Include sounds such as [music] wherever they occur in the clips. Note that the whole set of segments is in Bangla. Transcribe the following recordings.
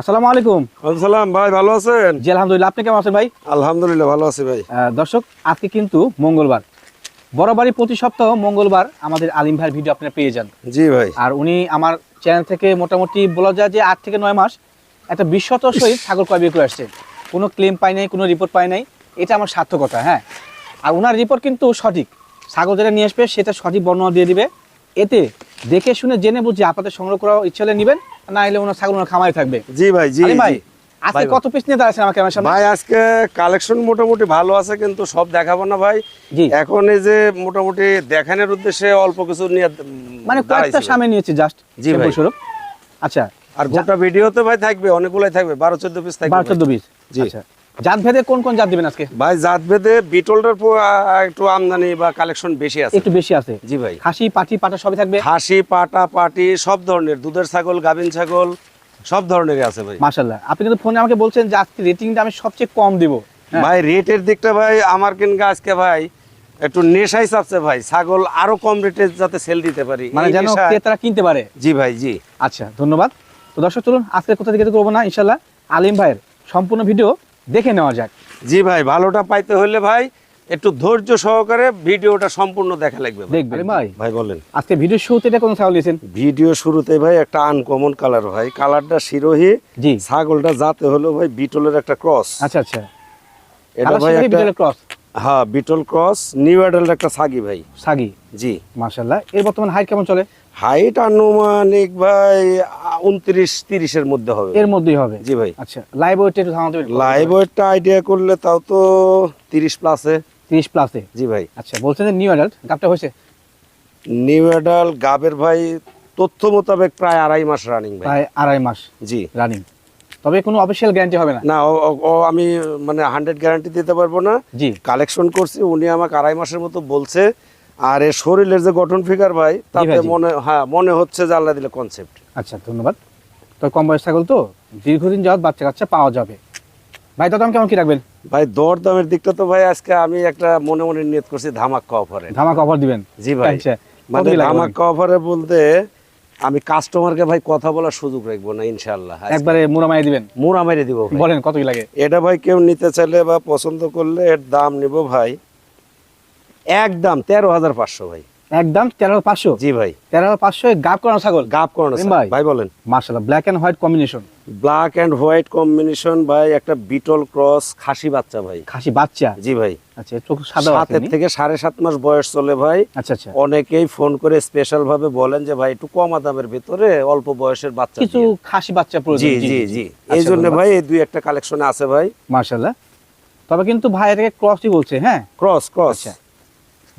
আসসালামু আলাইকুম। আসসালাম ভাই ভালো আছেন? জি আলহামদুলিল্লাহ। আপনি কেমন আছেন ভাই? আলহামদুলিল্লাহ ভালো আছি ভাই। দর্শক আজকে কিন্তু মঙ্গলবার। বরাবরই প্রতি সপ্তাহ মঙ্গলবার আমাদের আলিম ভাইয়ের ভিডিও আপনারা পেয়ে যান। জি ভাই। আর উনি আমার চ্যানেল থেকে মোটামুটি বলা যায় যে আট থেকে নয় মাস একটা বিশ্বত সহিত ছাগল ক্রয় বিক্রি করে আসছে। কোনো ক্লেম পাই নাই কোনো রিপোর্ট পাই নাই। এটা আমার সার্থকতা হ্যাঁ। আর ওনার রিপোর্ট কিন্তু সঠিক। ছাগল যেটা নিয়ে আসবে সেটা সঠিক বর্ণনা দিয়ে দিবে। এতে দেখে শুনে জেনে বুঝে আপনাদের সংগ্রহ করার ইচ্ছা হলে নেবেন। না এলে ওনার ছাগল ওনার খামারে থাকবে। জি ভাই জি ভাই আজকে কত পিস নিয়ে দাঁড়াচ্ছেন আমার ক্যামেরার সামনে? ভাই আজকে কালেকশন মোটামুটি ভালো আছে কিন্তু সব দেখাবো না ভাই। এখন এই যে মোটামুটি দেখানোর উদ্দেশ্যে অল্প কিছু নিয়ে মানে কয়েকটা সামনে নিয়েছি জাস্ট জি ভাই। স্বরূপ আচ্ছা আর গোটা ভিডিওতে ভাই থাকবে অনেকগুলাই থাকবে বারো চোদ্দ পিস থাকবে বারো চোদ্দ পিস জি। আচ্ছা। জাত ভেদে কোন কোন জাত দিবেন আজকে? ভাই জাত ভেদে বিটলটার একটু আমদানি বা কালেকশন বেশি আছে। একটু বেশি আছে? জি ভাই। খাসি পাটি পাটা সবই থাকবে? খাসি পাটা পাটি সব ধরনের। দুধের ছাগল গাভিন ছাগল সব ধরনেরই আছে ভাই। মাশাল্লাহ আপনি কিন্তু ফোনে আমাকে বলছেন যে আজকে রেটিংটা আমি সবচেয়ে কম দিব। হ্যাঁ। ভাই রেটের দিকটা ভাই আমার আজকে ভাই একটু নেশাই চাপছে ভাই। ছাগল আরও কম রেটে যাতে সেল দিতে পারি। মানে যেন ক্রেতারা কিনতে পারে। জি ভাই জি। আচ্ছা ধন্যবাদ। তো দর্শক চলুন আজকে কোথা থেকে করব না? ইনশাল্লাহ আলিম ভাইয়ের সম্পূর্ণ ভিডিও দেখে নেওয়া যাক। জি ভাই ভালোটা পাইতে হলে ভাই একটু ধৈর্য সহকারে ভিডিওটা সম্পূর্ণ দেখা লাগবে দেখবেন। ভাই। ভাই বলেন। আজকে ভিডিও শুরুতে এটা কোন ছাগল দিয়েছেন ভিডিও শুরুতে ভাই একটা আনকমন কালার ভাই। কালারটা শিরোহী জি। ছাগলটা যাতে হলো ভাই বিটলের একটা ক্রস আচ্ছা আচ্ছা। এটা ভাই একটা ক্রস হ্যাঁ বিটল ক্রস নিউ অ্যাডাল্ট একটা সাগি ভাই। সাগি জি। মাশাল্লাহ এর বর্তমান হাইট কেমন চলে? হাইট আনুমানিক ভাই উনত্রিশ তিরিশের মধ্যে হবে। এর মধ্যেই হবে? জি ভাই। আচ্ছা লাইভ ওয়েট একটু ধারণা লাইভ ওয়েটটা আইডিয়া করলে তাও তো তিরিশ প্লাসে তিরিশ প্লাসে জি ভাই। আচ্ছা বলছেন যে নিউ অ্যাডাল্ট গাপটা হয়েছে? নিউ অ্যাডাল গাবের ভাই তথ্য মোতাবেক প্রায় আড়াই মাস রানিং ভাই। প্রায় আড়াই মাস জি। রানিং তবে কোনো অফিসিয়াল গ্যারান্টি হবে না? না ও আমি মানে হান্ড্রেড গ্যারান্টি দিতে পারব না। জি। কালেকশন করছি উনি আমাকে আড়াই মাসের মতো বলছে। আর এর শরীরের যে গঠন ফিগার ভাই তাতে মনে হ্যাঁ মনে হচ্ছে যে আল্লাহ দিলে কনসেপ্ট আচ্ছা ধন্যবাদ। তো কম বয়স ছাগল তো? দীর্ঘদিন যাওয়ার বাচ্চা কাচ্চা পাওয়া যাবে। ভাই দাদা কেমন কি রাখবেন? ভাই দর দামের দিকটা তো ভাই আজকে আমি একটা মনে মনে নিয়ত করছি ধামাক্কা অফারে ধামাকা অফার দিবেন? জি ভাই। আচ্ছা মানে ধামাক্কা অফারে বলতে আমি কাস্টমারকে ভাই কথা বলার সুযোগ রাখব না ইনশাল্লাহ আজকে। একবারে মুড়ামাই দিবেন? মোড়া মেরে দিব বলেন কত কি লাগে? এটা ভাই কেউ নিতে চাইলে বা পছন্দ করলে এর দাম নিব ভাই একদম তেরো হাজার পাঁচশো ভাই। একদম তেরো পাঁচশো? জি ভাই। তেরো পাঁচশো গাপ করানো ছাগল? গাপ করানো ভাই। ভাই বলেন। মার্শাল্লাহ black and white combination black and white combination ভাই একটা বিটল ক্রস খাসি বাচ্চা ভাই। খাসি বাচ্চা? জি ভাই। আচ্ছা সাদা সাতের থেকে সাড়ে সাত মাস বয়স চলে ভাই। আচ্ছা আচ্ছা। অনেকেই ফোন করে স্পেশাল ভাবে বলেন যে ভাই একটু কমা দামের ভিতরে অল্প বয়সের বাচ্চা কিছু খাসি বাচ্চা জি জি জি এই জন্য ভাই এই দুই একটা কালেকশনে আছে ভাই। মার্শাল্লাহ তবে কিন্তু ভাই এটাকে ক্রসই বলছে হ্যাঁ? ক্রস ক্রস আচ্ছা।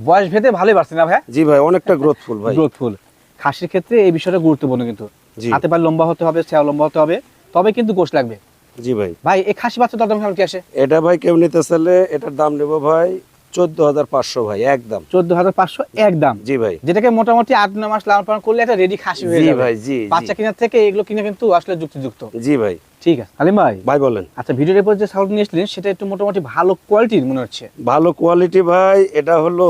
বয়স ভেদে ভালোই বাড়ছে না ভাই জি ভাই অনেকটা গ্রোথফুল ভাই। গ্রোথফুল খাসির ক্ষেত্রে এই বিষয়টা গুরুত্বপূর্ণ কিন্তু। হাতে পায়ে লম্বা হতে হবে সেও লম্বা হতে হবে তবে কিন্তু গোশ লাগবে। জি ভাই। ভাই এই খাসি বাচ্চা দাম কেমন কি আসে? এটা ভাই কেউ নিতে চাইলে এটার দাম নেব ভাই চোদ্দ হাজার পাঁচশো ভাই একদম। চোদ্দ হাজার পাঁচশো একদম। জি ভাই। যেটাকে মোটামুটি আট নয় মাস লালন পালন করলে একটা রেডি খাসি হয়ে যাবে। ভাই জি বাচ্চা কেনার থেকে এগুলো কিনে কিন্তু আসলে যুক্তিযুক্ত। জি ভাই। ঠিক আছে আলিম ভাই। ভাই বলেন। আচ্ছা ভিডিওর এরপর যে ছাগল নিয়ে এসলেন সেটা একটু মোটামুটি ভালো কোয়ালিটির মনে হচ্ছে। ভালো কোয়ালিটি ভাই এটা হলো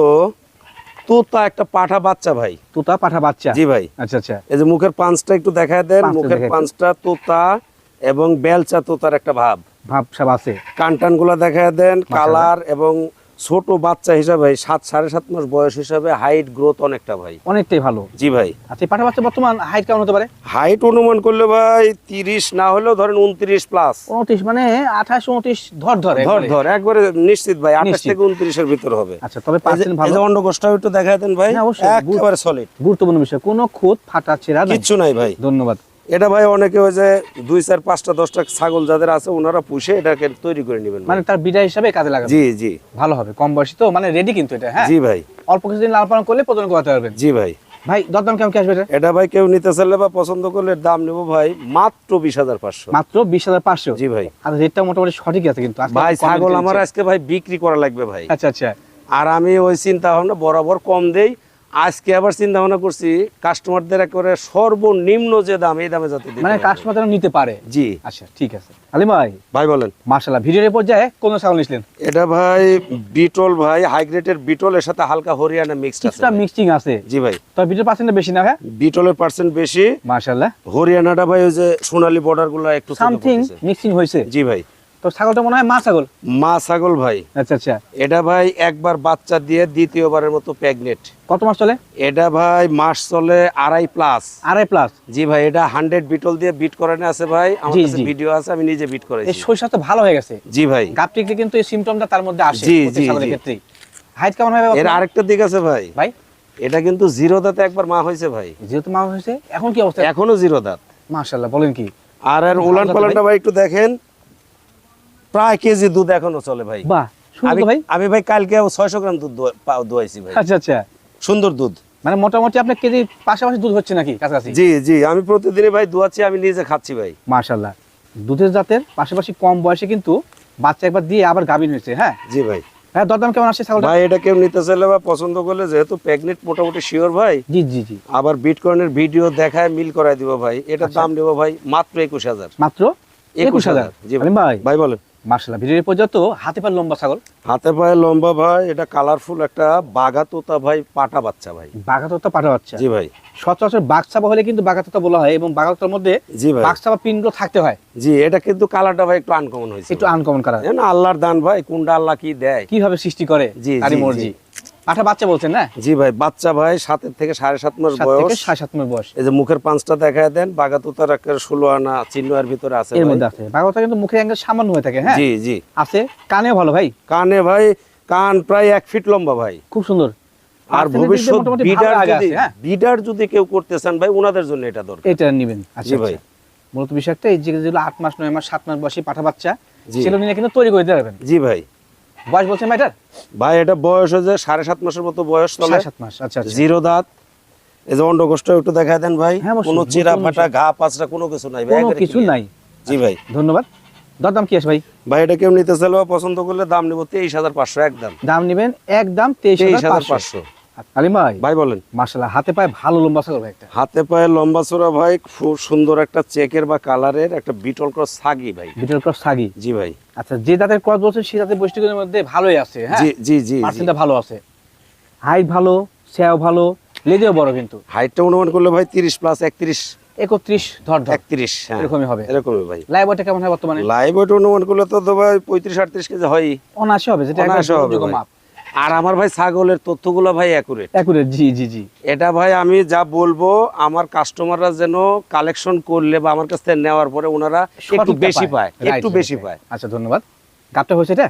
তোতা একটা পাঠা বাচ্চা ভাই। তোতা পাঠা বাচ্চা। জি ভাই। আচ্ছা আচ্ছা। এই যে মুখের পাঁচটা একটু দেখায় দেন মুখের পাঁচটা তোতা এবং বেলচা তোতার একটা ভাব। ভাব সব আছে। কানটানগুলা দেখায় দেন কালার এবং ছোট বাচ্চা হিসাবে সাত সাড়ে সাত মাস বয়স হিসাবে হাইট গ্রোথ অনেকটা ভাই। অনেকটাই ভালো। জি ভাই। আচ্ছা পাঠা বাচ্চা বর্তমান হাইট কেমন হতে পারে? হাইট অনুমান করলে ভাই তিরিশ না হলেও ধরেন উনত্রিশ প্লাস উনত্রিশ মানে আঠাশ উনত্রিশ ধর ধর ধর ধর একবারে নিশ্চিত ভাই আঠাশ। থেকে উনত্রিশের ভিতর হবে। আচ্ছা তবে ভালো। যে একটু দেখায় দেন ভাই হ্যাঁ, অবশ্যই। একেবারে সলিড গুরুত্বপূর্ণ বিষয় কোনো খুঁত ফাটা ছেঁড়া কিচ্ছু নাই ভাই। ধন্যবাদ। এটা ভাই অনেকে ওই যে দুই চার পাঁচটা দশটা ছাগল যাদের আছে ওনারা পুষে এটাকে তৈরি করে নেবেন মানে তার বিদায় হিসাবে কাজে লাগাবে জি জি। ভালো হবে কম বয়সী তো মানে রেডি কিন্তু এটা হ্যাঁ? জি ভাই। অল্প কিছুদিন লাল পালন করলে প্রজন করাতে পারবেন? জি ভাই। ভাই দরদাম কেমন কি আসবে এটা? এটা ভাই কেউ নিতে চাইলে বা পছন্দ করলে দাম নেব ভাই মাত্র বিশ হাজার পাঁচশো। মাত্র বিশ হাজার পাঁচশো? জি ভাই। আর রেটটা মোটামুটি সঠিক আছে কিন্তু ভাই ছাগল আমার আজকে ভাই বিক্রি করা লাগবে ভাই। আচ্ছা আচ্ছা। আর আমি ওই চিন্তা ভাবনা বরাবর কম দেই আজকে আবার চিন্তা ভাবনা করছি কাস্টমারদের একেবারে সর্বনিম্ন যে দাম এই দামে যাতে মানে কাস্টমার নিতে পারে। জি। আচ্ছা ঠিক আছে। আলিম ভাই। ভাই বলেন। মার্শাল্লাহ ভিডিওর পর্যায়ে কোন ছাগল নিছিলেন? এটা ভাই বিটল ভাই হাই গ্রেডের বিটলের সাথে হালকা হরিয়ানা মিক্সড আছে কিছুটা মিক্সিং আছে। জি ভাই। তবে ভিডিওর পার্সেন্ট বেশি না হ্যাঁ বিটলের পার্সেন্ট বেশি। মার্শাল্লাহ হরিয়ানাটা ভাই ওই যে সোনালী বর্ডারগুলো একটু সামথিং মিক্সিং হয়েছে। জি ভাই। তো ছাগলটা মনে হয় মা ছাগল? মা ছাগল ভাই। আচ্ছা আচ্ছা। এটা ভাই একবার বাচ্চা দিয়ে দ্বিতীয়বারের মতো প্রেগনেট কত মাস চলে? এটা ভাই মাস চলে আড়াই প্লাস আড়াই প্লাস জি ভাই এটা হান্ড্রেড বিটল দিয়ে বিট করানো আছে ভাই। আমার কাছে ভিডিও আছে আমি নিজে বিট করেছি শরীর স্বাস্থ্য ভালো হয়ে গেছে। জি ভাই। গাপটিকলে কিন্তু এই সিমটমটা তার মধ্যে আসে জি, জি, ছাগলের হাইট কেমন হবে এর আরেকটা দিক আছে ভাই। ভাই? এটা কিন্তু জিরো দাঁতে একবার মা হয়েছে ভাই। মা হয়েছে এখন কি অবস্থা? এখনও জিরো দাঁত। মাশাল্লাহ বলেন কি? আর এর উলান পালানটা ভাই একটু দেখেন। প্রায় কেজি দুধ এখনও চলে ভাই। বাহ আমি ভাই। আমি ভাই কালকে ছয়শো গ্রাম দুধ দোয়াইছি ভাই। আচ্ছা আচ্ছা। সুন্দর দুধ। মানে মোটামুটি আপনার কেজি পাশাপাশি দুধ হচ্ছে নাকি কাছাকাছি? জি জি আমি প্রতিদিনই ভাই দোয়াচ্ছি আমি নিজে খাচ্ছি ভাই। মাশাল্লাহ দুধের জাতের পাশাপাশি কম বয়সে কিন্তু বাচ্চা একবার দিয়ে আবার গাভিন হয়েছে হ্যাঁ? জি ভাই। হ্যাঁ দরদাম কেমন আসছে ভাই এটা কেউ নিতে চাইলে বা পছন্দ করলে যেহেতু প্রেগনেন্ট মোটামুটি শিওর ভাই জি জি জি। আবার বিটকয়েনের ভিডিও দেখায় মিল করায় দিব ভাই। এটার আচ্ছা। দাম নেব ভাই মাত্র একুশ হাজার। মাত্র একুশ হাজার? জি ভাই। ভাই। ভাই বলেন। মার্শাল্লাহ ভিডিওর পর্যন্ত হাতে লম্বা ছাগল? হাতে পায়ে লম্বা ভাই এটা কালারফুল একটা ভাই পাটা বাচ্চা ভাই। পাটা বাচ্চা। জি ভাই। সচরাচর হলে কিন্তু বাঘাতোতা বলা হয় এবং বাঘাতোতার মধ্যে জি ভাই। বাঘচাপা পিনগুলো থাকতে হয়। জি এটা কিন্তু কালারটা ভাই একটু আনকমন হয়েছে একটু আনকমন কালার না আল্লাহর দান ভাই কোনটা আল্লাহ কি দেয়? কীভাবে সৃষ্টি করে জি, মর্জি। পাঠা বাচ্চা বলছেন না? জি ভাই বাচ্চা ভাই সাতের থেকে সাড়ে সাত মাস বয়স। সাড়ে সাত মাস বয়স। এই যে মুখের পাঁচটা দেখায় দেন বাঘা তোতার একটা ষোলো আনা চিহ্ন ভিতরে আছে এর ভাই। মধ্যে আছে। কিন্তু মুখের অ্যাঙ্গেল সামান্য হয়ে থাকে হ্যাঁ? জি জি। আছে। কানেও ভালো ভাই? কানে ভাই কান প্রায় এক ফিট লম্বা ভাই। খুব সুন্দর। আর ভবিষ্যৎ বিডার যদি হ্যাঁ? বিডার যদি কেউ করতে চান ভাই ওনাদের জন্য এটা দরকার। এটা নেবেন। আচ্ছা ভাই। ভাই মূলত বিষয়টা এই যেগুলো আট মাস নয় মাস সাত মাস বয়সী পাঠা বাচ্চা সেগুলো নিয়ে কিন্তু তৈরি করে দিতে পারবেন। জি ভাই। বয়স বলছেন ভাই এটার? ভাই এটা বয়স হয়েছে সাড়ে সাত মাসের মতো বয়স চলে। সাত মাস আচ্ছা আচ্ছা। জিরো দাঁত। এই যে অন্ডকোষ্ঠ একটু দেখা দেন ভাই। হ্যাঁ। কোনো চিরা ফাটা ঘা পাঁচটা কোনো কিছু নাই ভাই কিছু নাই। জি ভাই। ধন্যবাদ। দরদাম কি আছে ভাই? ভাই এটা কেউ নিতে চাইলে পছন্দ করলে দাম নিব তেইশ হাজার পাঁচশো একদম। দাম নেবেন একদম তেইশ হাজার পাঁচশো। আলিম ভাই ভাই বলেন। মার্শাল্লাহ হাতে পায়ে ভালো লম্বা ছাগল ভাই একটা। হাতে পায়ে লম্বা চোরা ভাই খুব সুন্দর একটা চেকের বা কালারের একটা বিটল ক্রস ছাগি ভাই। Beetle cross সাগি? জি ভাই। আচ্ছা যে দাঁতের ক্রস বলছেন সেই দাঁতের বৈশিষ্ট্যের মধ্যে ভালোই আছে হ্যাঁ? জি জি জি জি। পার্সেন্টটা ভালো আছে। হাইট ভালো স্যাও ভালো লেজেও বড় কিন্তু। হাইটটা অনুমান করলে ভাই তিরিশ প্লাস একত্রিশ। একত্রিশ ধর একত্রিশ হ্যাঁ। এরকমই হবে। এরকমই ভাই। লাইভ ওয়েটটা কেমন হয় বর্তমানে? লাইভ ওয়েট অনুমান করলে তো ভাই পঁয়ত্রিশ আটত্রিশ কেজি হয় অনাশি হবে যেটা একবার হবে মাপ। আর আমার ভাই ছাগলের তথ্যগুলো ভাই অ্যাকুরেট অ্যাকুরেট জি জি জি। এটা ভাই আমি যা বলব আমার কাস্টমাররা যেন কালেকশন করলে বা আমার কাছ থেকে নেওয়ার পরে ওনারা একটু বেশি পায়। একটু বেশি পায়। আচ্ছা ধন্যবাদ। গাপটা হয়েছে এটা?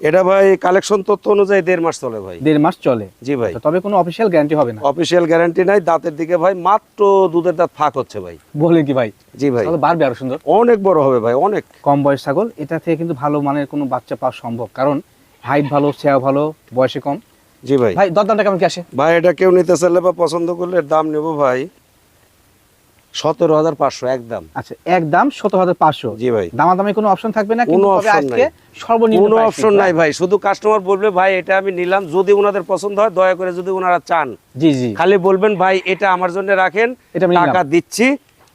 এটা ভাই কালেকশন তথ্য অনুযায়ী দেড় মাস চলে ভাই। দেড় মাস চলে? জি ভাই। আচ্ছা, তবে কোনো অফিসিয়াল গ্যারান্টি হবে না? অফিসিয়াল গ্যারান্টি নাই দাঁতের দিকে ভাই মাত্র দুধের দাঁত ফাঁক হচ্ছে ভাই। বলেন কি ভাই? জি ভাই। তাহলে বাড়বে আরও সুন্দর। অনেক বড় হবে ভাই অনেক। কম বয়স ছাগল এটা থেকে কিন্তু ভালো মানের কোনো বাচ্চা পাওয়া সম্ভব। কারণ হাইট ভালো স্যাও ভালো বয়সে কম? জি ভাই। ভাই দরদামটা কেমন কি আসে? ভাই এটা কেউ নিতে চাইলে বা পছন্দ করলে দাম নেব ভাই সতেরো হাজার পাঁচশো একদম আচ্ছা একদম সতেরো হাজার পাঁচশো। জি ভাই। দামাদামি কোনো অপশন থাকবে না কোনো তবে নাই। সর্বনিম্ন কোনো অপশন নাই ভাই শুধু কাস্টমার বলবে ভাই এটা আমি নিলাম যদি ওনাদের পছন্দ হয় দয়া করে যদি ওনারা চান। জি জি। খালি বলবেন ভাই এটা আমার জন্য রাখেন টাকা দিচ্ছি।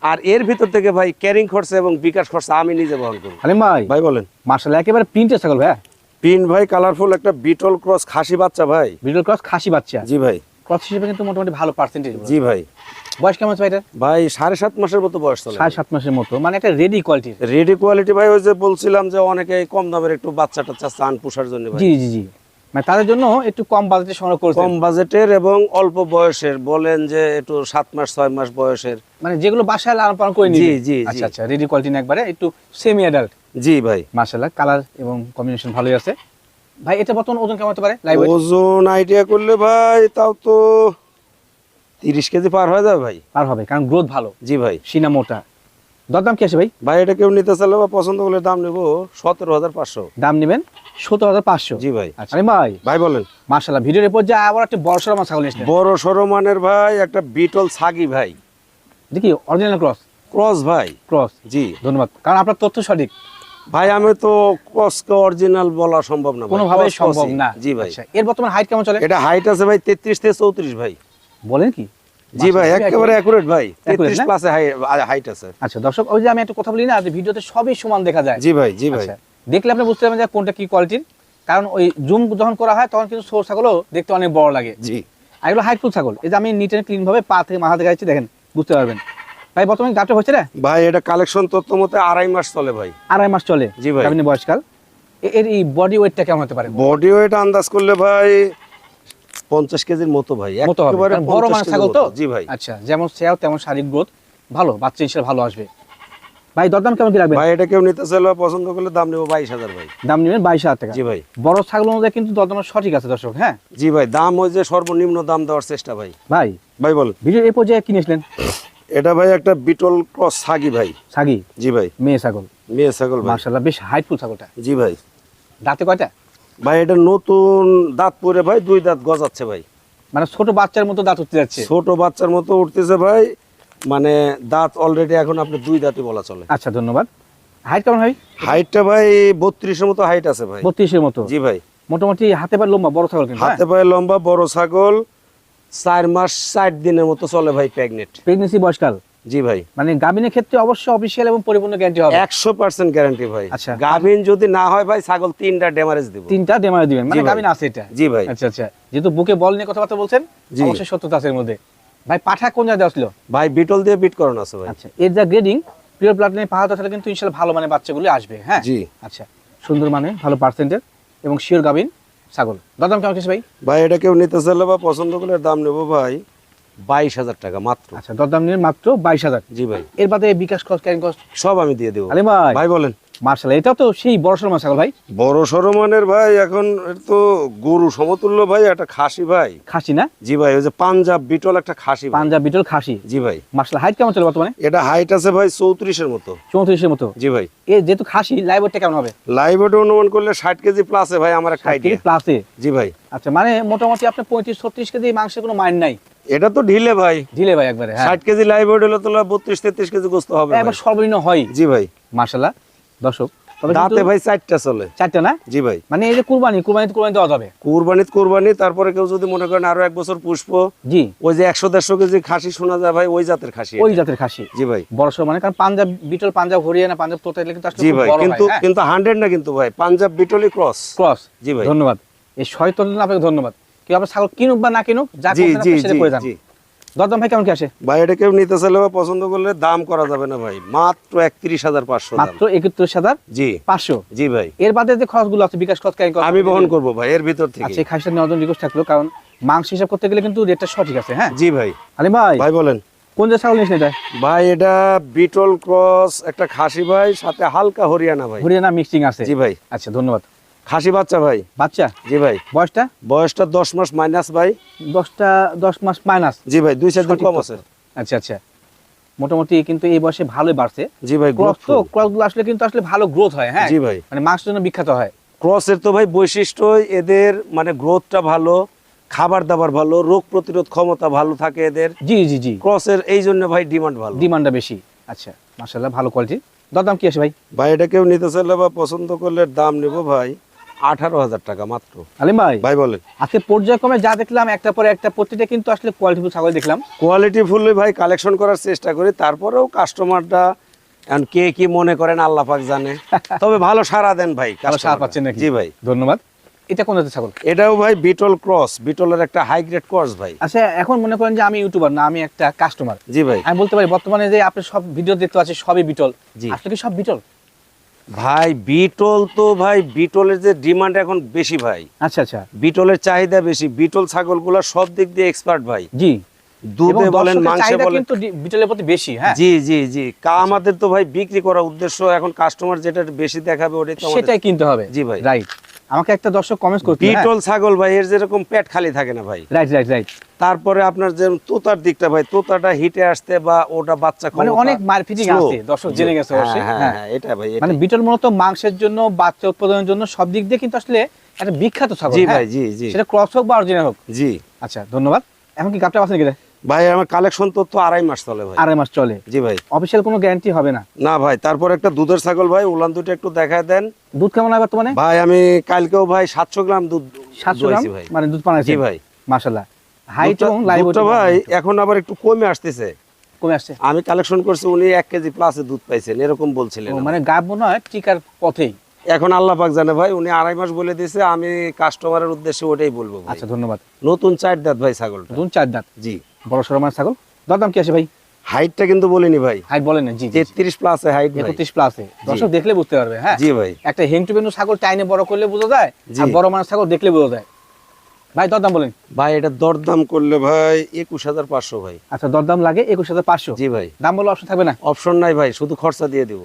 আর এর ভিতর থেকে ভাই ক্যারিং খরচা এবং বিকাশ খরচা আমি নিজে বহন করব হালিম ভাই। ভাই বলেন। মার্শাল একেবারে প্রিন্টের ছাগল ভাই পিন ভাই কালারফুল একটা বিটল ক্রস খাসি বাচ্চা ভাই। ভিডিও ক্রস খাসি বাচ্চা। জি ভাই। ক্রস হিসেবে কিন্তু মোটামুটি ভালো পার্সেন্টেজ জি ভাই। বয়স কেমন ভাই এটা? ভাই সাড়ে সাত মাসের মতো বয়স চলে। সাড়ে সাত মাসের মতো। মানে একটা রেডি কোয়ালিটির রেডি কোয়ালিটি ভাই ওই যে বলছিলাম যে অনেকে কম দামের একটু বাচ্চা টাচ্চা চান পোষার জন্য জি জি জি। মানে তাদের জন্য একটু কম বাজেটে সংগ্রহ করছে। কম বাজেটের এবং অল্প বয়সের বলেন যে একটু সাত মাস ছয় মাস বয়সের। মানে যেগুলো বাসায় লালন পালন করে জি, জি, জি। আচ্ছা আচ্ছা রেডি কোয়ালিটি একবারে একটু সেমি অ্যাডাল্ট জি ভাই। মার্শাল্লাহ কালার এবং কম্বিনেশন ভালোই আছে। ভাই এটা বর্তমান ওজন কেমন হতে পারে? ওজন আইডিয়া করলে ভাই তাও তো তিরিশ কেজি পার হয়ে যাবে ভাই। পার হবে কারণ গ্রোথ ভালো। জি ভাই। সিনা মোটা। দরদাম কি আছে ভাই? ভাই এটা কেউ নিতে চাইলে বা পছন্দ করলে দাম নেব সতেরো হাজার পাঁচশো। দাম নেবেন সত্তর হাজার পাঁচশো? জি ভাই। আরে ভাই। ভাই বলেন। মার্শাল্লাহ ভিডিওর এরপর যা আবার একটা বড় মাছ ছাগল নিয়েছিলেন বড় সড়ো মানের ভাই একটা বিটল ছাগি ভাই। দেখি অরিজিনাল ক্রস ক্রস ভাই। ক্রস জি। ধন্যবাদ। কারণ আপনার তথ্য সঠিক। ভাই আমি তো ক্রসকে অরিজিনাল বলা সম্ভব না। কোনোভাবেই সম্ভব না। জি ভাই। আচ্ছা, এর বর্তমান হাইট কেমন চলে? এটা হাইট আছে ভাই তেত্রিশ থেকে চৌত্রিশ ভাই। বলেন কি? জি ভাই একেবারে অ্যাকুরেট ভাই। Accurate তেত্রিশ না? প্লাসে হাইট আছে। আচ্ছা দর্শক ওই যে আমি একটা কথা বলি না যে ভিডিওতে সবই সমান দেখা যায়। জি ভাই জি ভাই। আচ্ছা, দেখলে আপনি বুঝতে পারবেন যে কোনটা কি কোয়ালিটির কারণ ওই জুম যখন করা হয় তখন কিন্তু সৌর ছাগলও দেখতে অনেক বড় লাগে। জি। আর এগুলো হাইটফুল ছাগল। এই যে আমি নিট ক্লিন ভাবে পা থেকে মাথা দেখাচ্ছি দেখেন বুঝতে পারবেন। ভাই বর্তমানে গাছটা হচ্ছে না ভাই এটা কালেকশন তথ্য মতে আড়াই মাস চলে ভাই। আড়াই মাস চলে? জি ভাই। গাভিনের বয়সকাল? এর এই বডি ওয়েটটা কেমন হতে পারে? বডি ওয়েট আন্দাজ করলে ভাই পঞ্চাশ কেজির মতো ভাই। একেবারে বড় 50 মানে ছাগল তো? জি ভাই। আচ্ছা যেমন সেও তেমন শারীরিক গ্রোথ ভালো বাচ্চা হিসেবে ভালো আসবে। ভাই দরদাম কেমন কি রাখবেন ভাই এটা কেউ নিতে চাইলে পছন্দ করলে দাম নেব বাইশ হাজার ভাই। দাম নেবেন বাইশ হাজার টাকা। জি ভাই। বড় ছাগল অনুযায়ী কিন্তু দরদাম সঠিক আছে দর্শক হ্যাঁ? জি ভাই দাম ওই যে সর্বনিম্ন দাম দেওয়ার চেষ্টা ভাই। ভাই ভাই বল ভিডিও এই পর্যায়ে কিনেছিলেন এটা ভাই একটা বিটল ক্রস ছাগি ভাই। সাগি? জি ভাই। মেয়ে ছাগল। মেয়ে ছাগল ভাই। মার্শাল্লাহ বেশ হাইটফুল ছাগলটা। জি ভাই। দাঁতে কয়টা? ভাই এটা নতুন দাঁত পরে ভাই দুই দাঁত গজাচ্ছে ভাই। মানে ছোট বাচ্চার মতো দাঁত উঠতে যাচ্ছে? ছোট বাচ্চার মতো উঠতেছে ভাই মানে দাঁত অলরেডি এখন আপনি দুই দাঁতই বলা চলে। আচ্ছা ধন্যবাদ। হাইট কেমন ভাই? হাইটটা ভাই বত্রিশের মতো হাইট আছে ভাই। বত্রিশের মতো? জি ভাই। মোটামুটি হাতে পার লম্বা বড় ছাগল হ্যাঁ? হাতে পায়ে লম্বা বড় ছাগল চার মাস ষাট দিনের মতো চলে ভাই প্রেগনেন্ট। প্রেগনেন্সি বয়সকাল? জি ভাই। মানে গাভিনের ক্ষেত্রে অবশ্যই অফিসিয়াল এবং পরিপূর্ণ গ্যারান্টি হবে। একশো পার্সেন্ট গ্যারান্টি ভাই। আচ্ছা। গাভিন যদি না হয় ভাই ছাগল তিনটা ড্যামারেজ দিব। তিনটা ডেমারে দিবেন। মানে গাভিন আছে এটা। জি ভাই। আচ্ছা আচ্ছা। যেহেতু বুকে বল নিয়ে কথাবার্তা বলছেন। অবশ্যই সত্যতা আছে এর মধ্যে। ভাই পাঠা কোন জায়গায় আসলো ভাই বিটল দিয়ে বিট করানো আছে ভাই। আচ্ছা এর যা গ্রেডিং পিওর নিয়ে পাহাড় তাহলে কিন্তু ইনশাল্লাহ ভালো মানে বাচ্চাগুলো আসবে হ্যাঁ? জি। আচ্ছা সুন্দর মানে ভালো পার্সেন্টের এবং শিওর গাভিন। ছাগল। দাদাম কেমন কিছু ভাই? ভাই এটা কেউ নিতে চাইলে বা পছন্দ করলে দাম নেব ভাই। বাইশ হাজার টাকা মাত্র। আচ্ছা দরদাম নিয়ে মাত্র বাইশ হাজার। জি ভাই। এর বাদে বিকাশ কস্ট ক্যারিং কস্ট সব আমি দিয়ে দেবো। আরে ভাই। ভাই বলেন। মার্শাল এটা তো সেই বড় ছাগল ভাই। বড় সরমানের ভাই এখন তো গরু সমতুল্য ভাই একটা খাসি ভাই। খাসি না? জি ভাই ওই যে পাঞ্জাব বিটল একটা খাসি পাঞ্জাব বিটল খাসি। জি ভাই। মার্শাল হাইট কেমন চলে বর্তমানে? এটা হাইট আছে ভাই চৌত্রিশের মতো। চৌত্রিশের মতো? জি ভাই। এ যেহেতু খাসি লাইভটা কেমন হবে? লাইভ অনুমান করলে ষাট কেজি প্লাসে ভাই আমার একটা আইডিয়া প্লাসে জি ভাই। আচ্ছা মানে মোটামুটি আপনার পঁয়ত্রিশ ছত্রিশ কেজি মাংসের কোনো মাইন্ড নাই? এটা তো ঢিলে ভাই। ঢিলে ভাই একবারে হ্যাঁ। ষাট কেজি লাইভ হলে তো বত্রিশ তেত্রিশ কেজি গোস্ত হবে। একবার সর্বনিম্ন হয়। জি ভাই। মার্শাল্লাহ। দর্শক দাঁতে ভাই চারটা চলে। চারটা না? জি ভাই। মানে এই যে কুরবানি কুরবানি কুরবানি দেওয়া যাবে? কুরবানিত কুরবানি তারপরে কেউ যদি মনে করেন আরও এক বছর পুষ্প জি। ওই যে একশো দেড়শো কেজি খাসি শোনা যায় ভাই ওই জাতের খাসি ওই জাতের খাসি। জি ভাই। সড় মানে কারণ পাঞ্জাব বিটল পাঞ্জাব হরিয়ানা পাঞ্জাব তোতা কিন্তু জি ভাই কিন্তু হ্যাঁ? কিন্তু হান্ড্রেড না কিন্তু ভাই পাঞ্জাব বিটলি ক্রস ক্রস জি ভাই। ধন্যবাদ। এই শয়তন আপনাকে ধন্যবাদ। কেউ আপনার ছাগল কিনুক বা না কিনুক যা করে যান। দরদাম ভাই কেমন কি আসে? ভাই এটা কেউ নিতে চাইলে বা পছন্দ করলে দাম করা যাবে না ভাই। মাত্র একত্রিশ হাজার পাঁচশো মাত্র একত্রিশ হাজার জি। পাঁচশো? জি ভাই। এর বাদে যে খরচগুলো আছে বিকাশ খরচ আমি বহন করব ভাই এর ভিতর থেকে। আচ্ছা খাসিটা নেওয়ার জন্য রিকোয়েস্ট থাকল কারণ মাংস হিসাব করতে গেলে কিন্তু রেটটা সঠিক আছে হ্যাঁ? জি ভাই। আরে ভাই। ভাই বলেন। কোন যে ছাগল নিয়েছেন এটা? ভাই এটা বিটল ক্রস একটা খাসি ভাই সাথে হালকা হরিয়ানা ভাই। হরিয়ানা মিক্সিং আছে। জি ভাই। আচ্ছা ধন্যবাদ। খাসি বাচ্চা ভাই। বাচ্চা? জি ভাই। বয়সটা? বয়সটা দশ মাস মাইনাস ভাই। দশটা দশ মাস মাইনাস? জি ভাই দুই চার দিন কম আছে। আচ্ছা আচ্ছা। মোটামুটি কিন্তু এই বয়সে ভালোই বাড়ছে। জি ভাই ক্রস তো ক্রসগুলো আসলে কিন্তু আসলে ভালো গ্রোথ হয় হ্যাঁ? জি ভাই। মানে মাংসের জন্য বিখ্যাত হয়। ক্রসের তো ভাই বৈশিষ্ট্য এদের মানে গ্রোথটা ভালো খাবার দাবার ভালো রোগ প্রতিরোধ ক্ষমতা ভালো থাকে এদের। জি জি জি। ক্রসের এই জন্য ভাই ডিমান্ড ভালো। ডিমান্ডটা বেশি। আচ্ছা মাশাআল্লাহ ভালো কোয়ালিটি দরদাম কি আছে ভাই? ভাই এটা কেউ নিতে চাইলে বা পছন্দ করলে দাম নেব ভাই। আঠারো হাজার টাকা মাত্র। আলিম ভাই ভাই বলেন। আজকে পর্যায়ক্রমে যা দেখলাম একটা পরে একটা প্রতিটা কিন্তু আসলে কোয়ালিটিফুল ছাগল দেখলাম। কোয়ালিটি ফুললি ভাই কালেকশন করার চেষ্টা করি তারপরেও কাস্টমারটা এখন কে কি মনে করেন আল্লাহ পাক জানে। [laughs] তবে ভালো সারা দেন ভাই ভালো সার পাচ্ছেন জি ভাই। ধন্যবাদ। এটা কোন জাতের ছাগল? এটাও ভাই বিটল ক্রস বিটলের একটা হাই গ্রেড ক্রস ভাই। আচ্ছা এখন মনে করেন যে আমি ইউটিউবার না আমি একটা কাস্টমার জি ভাই। আমি বলতে পারি বর্তমানে যে আপনি সব ভিডিও দেখতে পাচ্ছেন সবই বিটল জি। আসলে কি সব বিটল ভাই বিটল তো ভাই বিটলের যে ডিমান্ড এখন বেশি ভাই। আচ্ছা আচ্ছা। বিটলের চাহিদা বেশি বিটল ছাগলগুলো সব দিক দিয়ে এক্সপার্ট ভাই। জি। দুধে বলেন মাংসে বলেন। কিন্তু বিটলের প্রতি বেশি হ্যাঁ। জি জি জি। কা আমাদের তো ভাই বিক্রি করার উদ্দেশ্য এখন কাস্টমার যেটা বেশি দেখাবে ওটাই তো সেটাই কিনতে হবে। জি ভাই। রাইট আমাকে একটা দর্শক কমেন্ট করতে বিটল ছাগল ভাই এর যেরকম পেট খালি থাকে না ভাই। রাইট রাইট রাইট তারপরে আপনার যে তোতার দিকটা ভাই তোতাটা হিটে আসতে বা ওটা বাচ্চা মানে অনেক slow। আছে দর্শক জেনে গেছে হ্যাঁ, অবশ্যই হ্যাঁ হ্যাঁ। হ্যাঁ এটা ভাই মানে বিটল মূলত মাংসের জন্য বাচ্চা উৎপাদনের জন্য সব দিক দিয়ে কিন্তু আসলে একটা বিখ্যাত ছাগল জি হ্যাঁ? ভাই জি জি। সেটা ক্রস হোক বা অরিজিনাল হোক। জি। আচ্ছা ধন্যবাদ। এখন কি গাপটা আছে নাকি রে? ভাই আমার কালেকশন তথ্য আড়াই মাস চলে ভাই। আড়াই মাস চলে? জি ভাই। অফিসিয়াল কোনো গ্যারান্টি হবে না? না ভাই তারপর একটা দুধের ছাগল ভাই উলান দুটো একটু দেখায় দেন। দুধ কেমন হয় বর্তমানে ভাই আমি কালকেও ভাই সাতশো গ্রাম দুধ সাতশো গ্রাম? মানে দুধ পানাইছে জি ভাই। মাশাল্লাহ হাইট এবং ভাই এখন আবার একটু কমে আসতেছে। কমে আসছে? আমি কালেকশন করছি উনি এক কেজি প্লাসে দুধ পাইছেন এরকম বলছিলেন মানে গাব মনে হয় টিকার পথেই। এখন আল্লাহ পাক জানে ভাই উনি আড়াই মাস বলে দিয়েছে আমি কাস্টমারের উদ্দেশ্যে ওটাই বলব আচ্ছা ধন্যবাদ। নতুন চার দাঁত ভাই ছাগলটা। দুন চার দাঁত? জি। বড় সড়ো মাছ ছাগল। দরদাম কি আছে ভাই? হাইটটা কিন্তু বলিনি ভাই। হাইট বলেন না জি তেত্রিশ প্লাসে হাইট ভাই। একত্রিশ প্লাসে দর্শক দেখলে বুঝতে পারবে হ্যাঁ? জি ভাই। একটা হেংটুবেনু ছাগল টাইনে বড় করলে বোঝা যায় আর বড় মাছ ছাগল দেখলে বোঝা যায়। ভাই দরদাম বলেন। ভাই এটা দরদাম করলে ভাই একুশ হাজার পাঁচশো ভাই। আচ্ছা দরদাম লাগে একুশ হাজার পাঁচশো। জি ভাই। দাম বলে অপশন থাকবে না? অপশন নাই ভাই শুধু খরচা দিয়ে দিব।